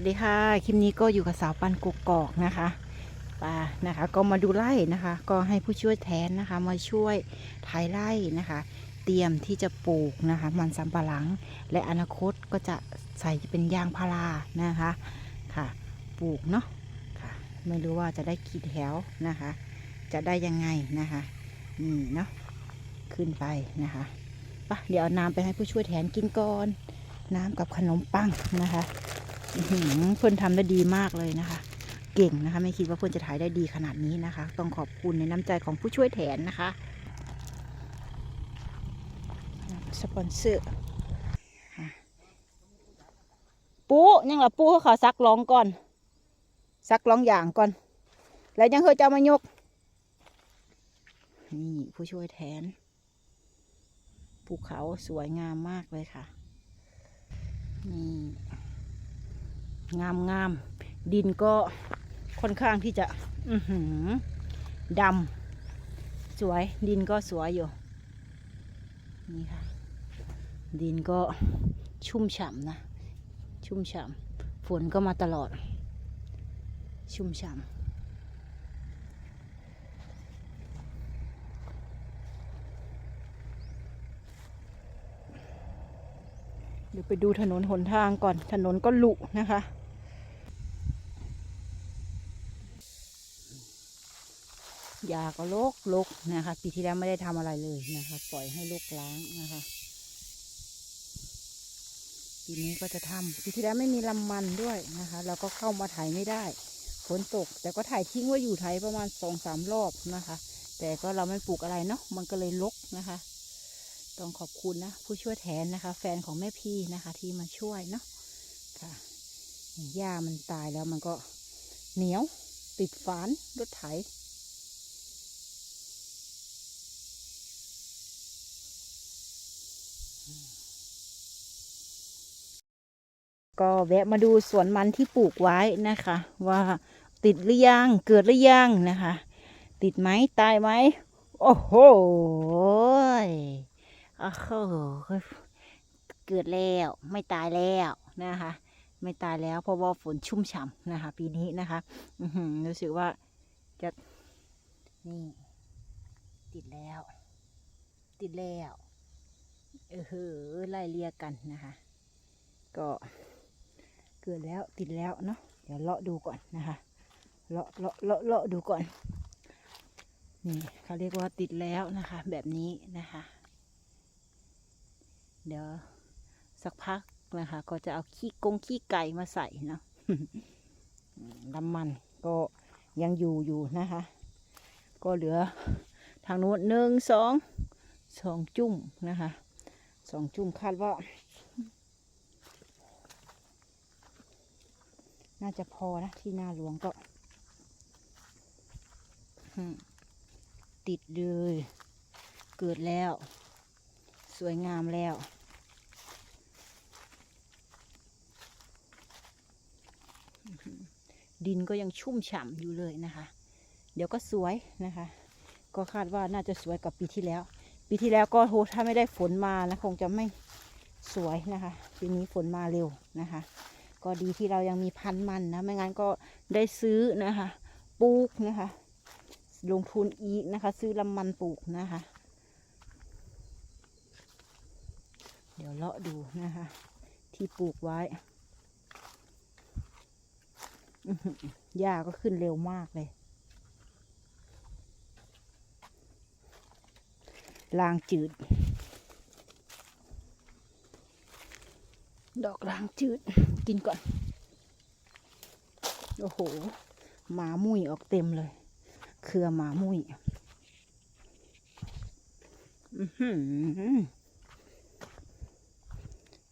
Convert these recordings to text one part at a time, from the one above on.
สวัสดีค่ะ คลิปนี้ก็อยู่กับสาวปันกุกอกนะคะป่านะคะ ก็มาดูไร่นะคะ ก็ให้ผู้ช่วยแทนนะคะ มาช่วยถ่ายไร่นะคะ เตรียมที่จะปลูกนะคะ มันสำปะหลัง และอนาคตก็จะใส่เป็นยางพารานะคะค่ะ ปลูกเนาะค่ะ ไม่รู้ว่าจะได้กี่แถวนะคะ จะได้ยังไงนะคะนี่เนาะขึ้นไปนะคะปะเดี๋ยวเอาน้ำไปให้ผู้ช่วยแทนกินก่อน น้ำกับขนมปังนะคะ เพื่อนทำได้ดีมากเลยนะคะ เก่งนะคะ ไม่คิดว่าเพื่อนจะถ่ายได้ดีขนาดนี้นะคะ ต้องขอบคุณในน้ำใจของผู้ช่วยแทนนะคะสปอนเซอร์ปูยังละปูเขาขอซักร้องก่อน ซักร้องอย่างก่อน แล้วยังเคยจะเอามายก นี่ผู้ช่วยแทน ภูเขาสวยงามมากเลยค่ะ นี่ งามงามดินก็ค่อนข้างที่จะอือหือดำสวยดินก็สวยอยู่นี่ค่ะดินก็ชุ่มฉ่ำนะ ชุ่มฉ่ำฝนก็มาตลอด ชุ่มฉ่ำเดี๋ยวไปดูถนนหนทางก่อนถนนก็หลุนะคะ ยาก็โรคลกนะคะ ปีที่แล้วไม่ได้ทำอะไรเลยนะคะ ปล่อยให้ลูกล้างนะคะ ปีนี้ก็จะทำปีที่แล้วไม่มีลำมันด้วยนะคะ เราก็เข้ามาไถไม่ได้ฝนตก แต่ก็ถ่ายทิ้งไว้อยู่ไถประมาณสองสามรอบนะคะ แต่ก็เราไม่ปลูกอะไรเนาะมันก็เลยลกนะคะ ต้องขอบคุณนะ ผู้ช่วยแทนนะคะ แฟนของแม่พี่นะคะ ที่มาช่วยเนาะค่ะหญ้ามันตายแล้วมันก็เหนียวติดฝานรถไถ ก็แวะมาดูสวนมันที่ปลูกไว้นะคะ ว่าติดหรือยังเกิดหรือยังนะคะ ติดไหมตายไหมโอ้โหยโอ้โหเกิดแล้วไม่ตายแล้วนะคะ ไม่ตายแล้วเพราะว่าฝนชุ่มฉ่ำนะคะ ปีนี้นะคะรู้สึกว่าจะนี่ติดแล้ว ติดแล้วเออไล่เลียกันนะคะ ก็ กิดแล้วติดแล้วเนาะเดี๋ยวเลาะดูก่อนนะคะเลาะเลาะเลาะเลาะดูก่อน นี่เขาเรียกว่าติดแล้วนะคะ แบบนี้นะคะ เดี๋ยวสักพักนะคะ ก็จะเอาขี้กงขี้ไก่มาใส่เนาะน้ำมันก็ยังอยู่อยู่นะคะ ก็เหลือทางโน้นหนึ่งสองสองจุ่มนะคะสองจุ่มคาดว่า น่าจะพอนะที่หน้าหลวงก็ติดเลย เกิดแล้ว สวยงามแล้วดินก็ยังชุ่มฉ่ำอยู่เลยนะคะ เดี๋ยวก็สวยนะคะ ก็คาดว่าน่าจะสวยกับปีที่แล้ว ปีที่แล้วก็โหถ้าไม่ได้ฝนมานะคงจะไม่สวยนะคะ ปีนี้ฝนมาเร็วนะคะ ก็ดีที่เรายังมีพันธุ์มันนะ ไม่งั้นก็ได้ซื้อนะคะปลูกนะคะ ลงทุนอีกนะคะ ซื้อลำมันปลูกนะคะ เดี๋ยวเลาะดูนะคะ ที่ปลูกไว้หญ้าก็ขึ้นเร็วมากเลย ลางจืด ดอกลางจืดกินก่อน โอ้โห หมามุ้ยออกเต็มเลย เครือหมามุ้ยอือหือ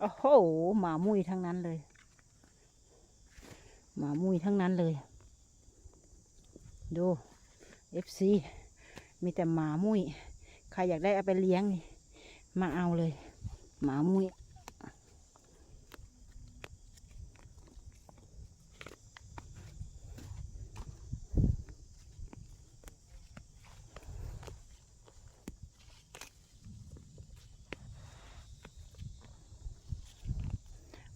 โอ้โห หมามุ้ยทั้งนั้นเลย หมามุ้ยทั้งนั้นเลย ดู FC มีแต่หมามุ้ย ใครอยากได้เอาไปเลี้ยงนี่ มาเอาเลย หมามุ้ย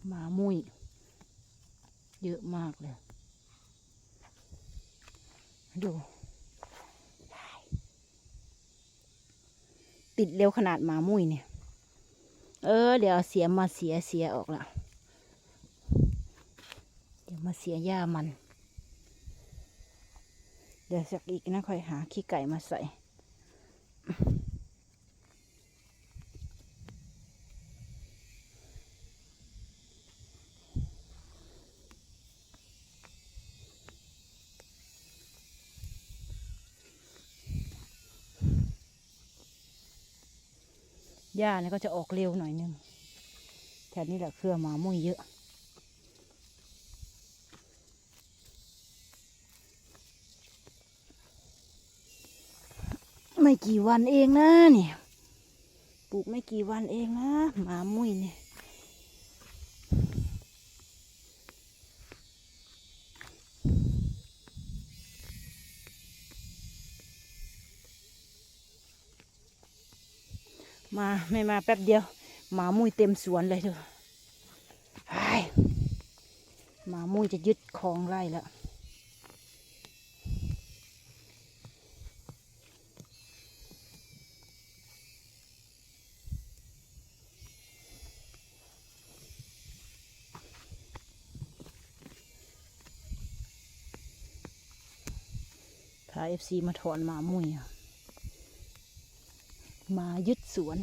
หมามุ้ยเยอะมากเลย ดู ติดเร็วขนาดหมามุ้ยเนี่ย เออ เดี๋ยวเอาเสียมาเสียเสียออกละเดี๋ยวมาเสียหญ้ามัน เดี๋ยวสักอีกนะค่อยหาขี้ไก่มาใส่ หญ้าเนี่ยก็จะออกเร็วหน่อยนึงแถวนี้แหละเครือหมามุ่ยเยอะไม่กี่วันเองนะเนี่ย ปลูกไม่กี่วันเองนะหมามุ้ยเนี่ย มาไม่มาแป๊บเดียว หมามุ้ยเต็มสวนเลยเถอะไอ้หมามุ้ยจะยึดคลองไร่แล้วพาเอฟซีมาถอนหมามุ้ยอะ มายึดสวน โ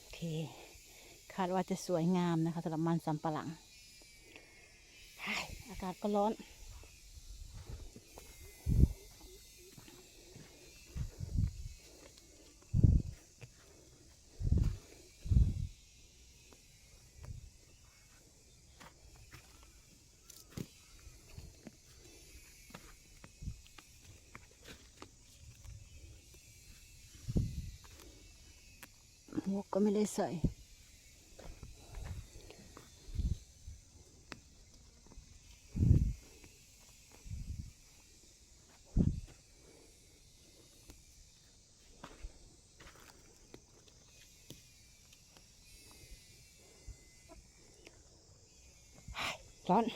อเค คาดว่าจะสวยงามนะคะสำหรับมันสำปะหลังากาศก็ร้อนหมวกก็ไม่ได้ใส่ ร้อน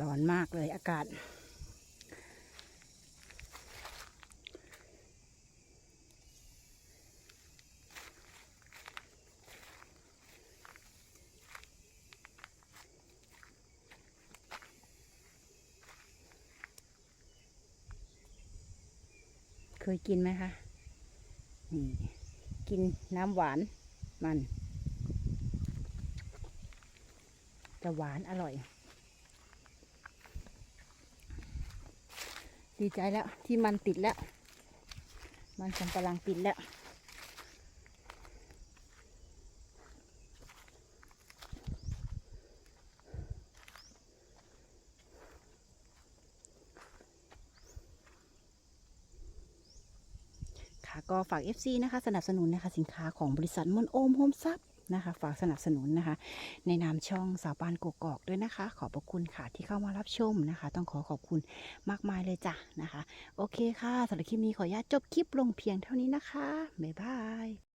ร้อนมากเลยอากาศ เคยกินไหมคะ นี่ กินน้ำหวานมัน จะหวานอร่อย ดีใจแล้วที่มันติดแล้ว มันสำปะหลังติดแล้ว ฝาก FC นะคะ สนับสนุนนะคะ สินค้าของบริษัทมนโอมโฮมซับนะคะ ฝากสนับสนุนนะคะ ในนามช่องสาวปานกกอกด้วยนะคะ ขอบพระคุณค่ะที่เข้ามารับชมนะคะ ต้องขอขอบคุณมากมายเลยจ้ะนะคะ โอเคค่ะสำหรับคลิปนี้ขออนุญาตจบคลิปลงเพียงเท่านี้นะคะบ๊ายบาย